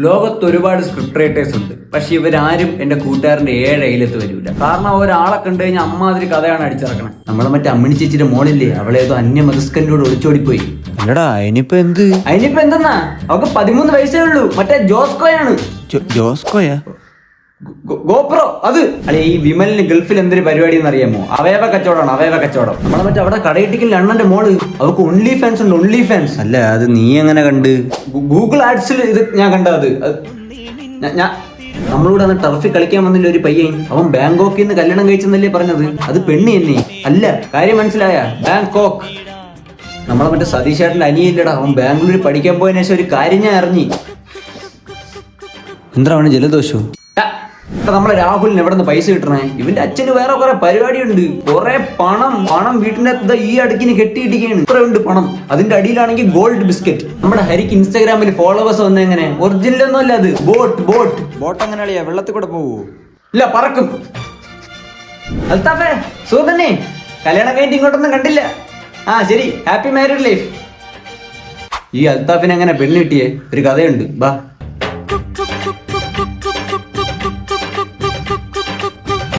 ലോകത്ത് ഒരുപാട് script writers ഉണ്ട്. പക്ഷെ ഇവരാരും എന്റെ കൂട്ടുകാരന്റെ ഏഴ് അയിലത്ത് വരില്ല കാരണം ഒരാളെ കണ്ടു കഴിഞ്ഞാൽ അമ്മാതിരി കഥയാണ് അടിച്ചിറക്കണം. നമ്മളെ മറ്റേ അമ്മിണി ചേച്ചിയുടെ മോളില്ലേ അവളെ ഏതോ അന്യ മതസ്കന്റോട് ഒളിച്ചോടിപ്പോയി. അല്ലടാ ഇനിയിപ്പോ എന്ത്? അതിനിപ്പോ എന്തെന്നാ? അവക്ക് പതിമൂന്ന് വയസ്സേ ഉള്ളൂ. മറ്റേ ജോസ്കോയാണ്. ജോസ്കോയാ? ഗോപ്രോ അത്. അല്ലെ ഈ വിമലിന് ഗൾഫിൽ എന്തൊരു പരിപാടി എന്ന് അറിയാമോ അവയവ കച്ചവടമാണ് അവയവ കച്ചവടം. നമ്മളെ മറ്റേ അവിടെ കടയിട്ടിക്കൽ അണ്ണന്റെ മോൾ അവർക്ക് ഒൺലി ഫാൻസ് ഉണ്ട് ഒൺലി ഫാൻസ് അല്ല അത് നീ എങ്ങനെ കണ്ട്? ഗൂഗിൾ ആഡ്സിൽ ഇത് ഞാൻ കണ്ടത്. അത് ഞാൻ നമ്മളൂടെ അന്ന് ടർഫിൽ കളിക്കാൻ വന്നില്ല ഒരു പയ്യൻ. അവൻ ബാങ്കോക്കിൽ നിന്ന് കല്യാണം കഴിച്ചെന്നല്ലേ പറഞ്ഞത്. അത് പെണ്ണി തന്നെ. അല്ല കാര്യം മനസ്സിലായ? ബാങ്കോക്ക്. നമ്മളെ മറ്റേ സതീഷേട്ടന്റെ അനിയില്ലടാ അവൻ ബാംഗ്ലൂരിൽ പഠിക്കാൻ പോയതിനു ശേഷം ഒരു കാര്യം ഞാൻ അറിഞ്ഞി. എന്താണ് ജലദോഷവും നമ്മളെ രാഹുലിന് എവിടെ നിന്ന് പൈസ കിട്ടണേ? ഇവന്റെ അച്ഛന് വേറെ കുറെ പരിപാടിയുണ്ട്. കുറെ പണം പണം വീട്ടിന്റെ ഈ അടുക്കിന് കെട്ടിയിട്ടിരിക്കുകയാണ് ഇത്ര ഉണ്ട് പണം. അതിന്റെ അടിയിലാണെങ്കിൽ ഗോൾഡ് ബിസ്ക്കറ്റ് നമ്മുടെ ഹരിക്ക് ഇൻസ്റ്റാഗ്രാമിൽ ഫോളോവേഴ്സ് വന്ന എങ്ങനെ? ഒറിജിനൽ ഒന്നും അല്ല അത്. ബോട്ട് ബോട്ട് ബോട്ട് അങ്ങനെ അളിയാ വെള്ളത്തിൽ കൂടെ പോവോ? ഇല്ല പറക്കും. അൽത്താഫേ സുഖം തന്നെ കല്യാണം കഴിഞ്ഞ് ഇങ്ങോട്ടൊന്നും കണ്ടില്ല. ആ ശരി. ഹാപ്പി മാരീഡ് ലൈഫ് ഈ അൽത്താഫിനെ അങ്ങനെ പെണ്ണ് കിട്ടിയേ? ഒരു കഥയുണ്ട്. ബാ.